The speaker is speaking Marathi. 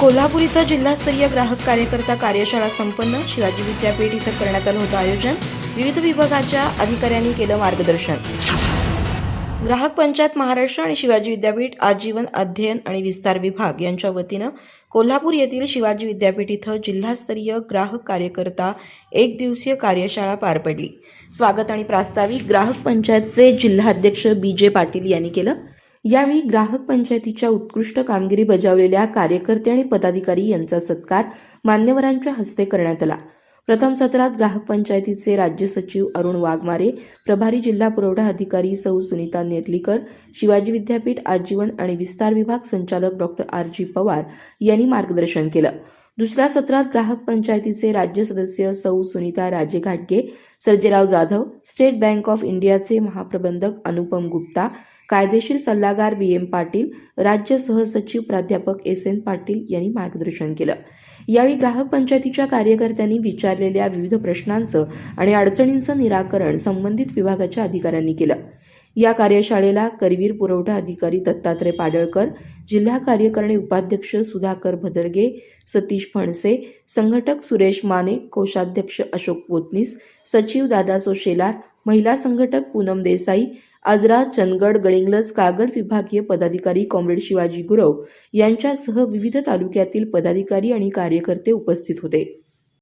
कोल्हापूर इथं जिल्हास्तरीय ग्राहक कार्यकर्ता कार्यशाळा संपन्न. शिवाजी विद्यापीठ इथं करण्यात आलं होतं आयोजन. विविध विभागाच्या अधिकाऱ्यांनी केलं मार्गदर्शन. ग्राहक पंचायत महाराष्ट्र आणि शिवाजी विद्यापीठ आजीवन अध्ययन आणि विस्तार विभाग यांच्या वतीनं कोल्हापूर येथील शिवाजी विद्यापीठ इथं जिल्हास्तरीय ग्राहक कार्यकर्ता एक दिवसीय कार्यशाळा पार पडली. स्वागत आणि प्रास्ताविक ग्राहक पंचायतचे जिल्हाध्यक्ष बी जे पाटील यांनी केलं. यावेळी ग्राहक पंचायतीच्या उत्कृष्ट कामगिरी बजावलेल्या कार्यकर्ते आणि पदाधिकारी यांचा सत्कार मान्यवरांच्या हस्ते करण्यात आला. प्रथम सत्रात ग्राहक पंचायतीचे राज्य सचिव अरुण वाघमारे प्रभारी जिल्हा पुरवठा अधिकारी सौ सुनीता नेर्लीकर शिवाजी विद्यापीठ आजीवन आणि विस्तार विभाग संचालक डॉक्टर आर जी पवार यांनी मार्गदर्शन केलं. दुसऱ्या सत्रात ग्राहक पंचायतीचे राज्य सदस्य सौ सुनीता राजे घाटगे Sarjerao Jadhav State Bank of इंडियाचे महाप्रबंधक अनुपम गुप्ता कायदेशीर सल्लागार बी एम पाटील राज्य सहसचिव प्राध्यापक एस एन पाटील यांनी मार्गदर्शन केलं. यावेळी ग्राहक पंचायतीच्या कार्यकर्त्यांनी विचारलेल्या विविध प्रश्नांचं आणि अडचणींचं निराकरण संबंधित विभागाच्या अधिकाऱ्यांनी केलं. या कार्यशाळेला करवीर पुरवठा अधिकारी दत्तात्रय पाडळकर जिल्हा कार्यकारिणी उपाध्यक्ष सुधाकर भदरगे सतीश फणसे संघटक सुरेश माने कोषाध्यक्ष अशोक पोतनीस सचिव दादासो शेलार महिला संघटक पूनम देसाई आजरा चंदगड गळिंगलज कागल विभागीय पदाधिकारी कॉम्रेड शिवाजी गुरव यांच्यासह विविध तालुक्यातील पदाधिकारी आणि कार्यकर्ते उपस्थित होते.